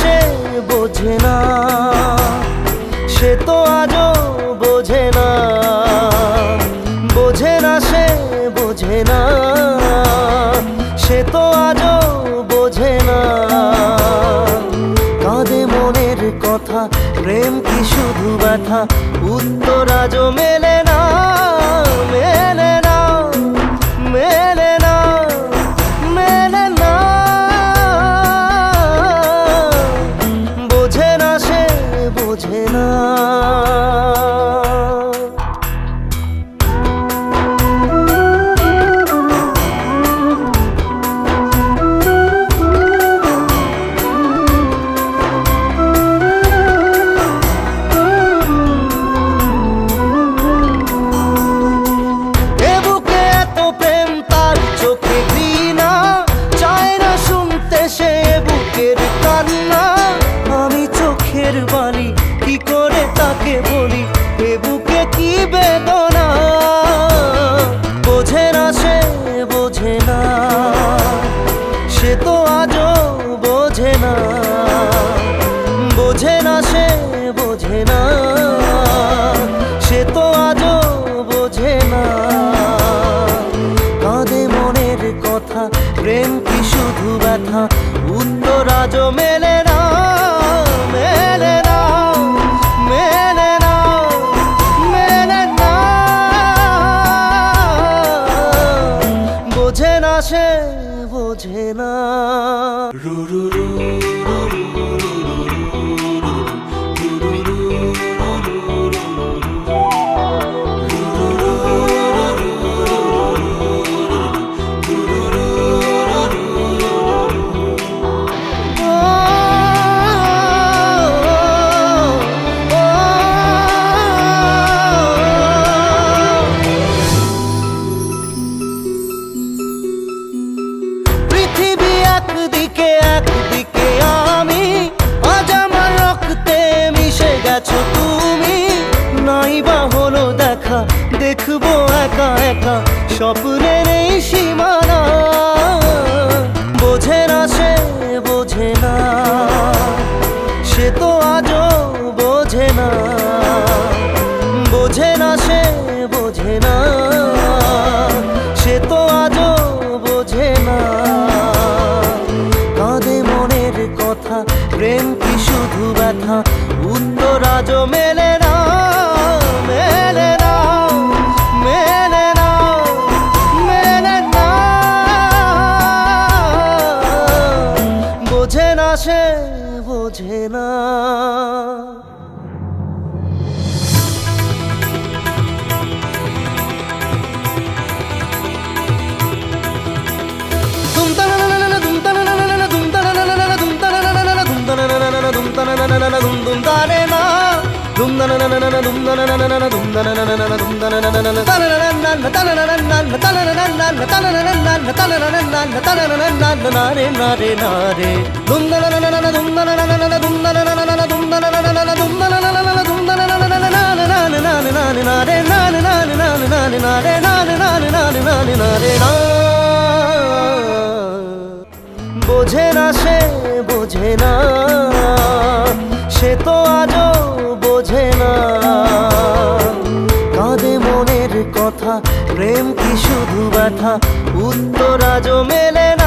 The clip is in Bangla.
সে বোঝে না, সে তো আজও বোঝে না। বোঝে না, সে বোঝে না, সে তো আজও বোঝে না। কাঁদে মনের কথা, প্রেম কি শুধু ব্যথা, উত্তর আজও মেলে না। ব্যথা উত্তরাজ মেলে না মেলে না মেলে না মেলে না। বোঝে না সে, বোঝে না। রু রু রু। দেখব একা একা স্বপ্নের এই সীমানা। বোঝে না সে, বোঝে না। সে তো আজও বোঝে না। বোঝে না সে, বোঝে না। সে তো আজও বোঝে না। কাঁদে মনের কথা, প্রেম কি শুধু ব্যথা? উত্তর আজও মেলে মেলে বোঝে না সে বোঝে না। বোঝে না সে বোঝে না। প্রেম কি শুধু ব্যথা? উত্তরাজ মেলে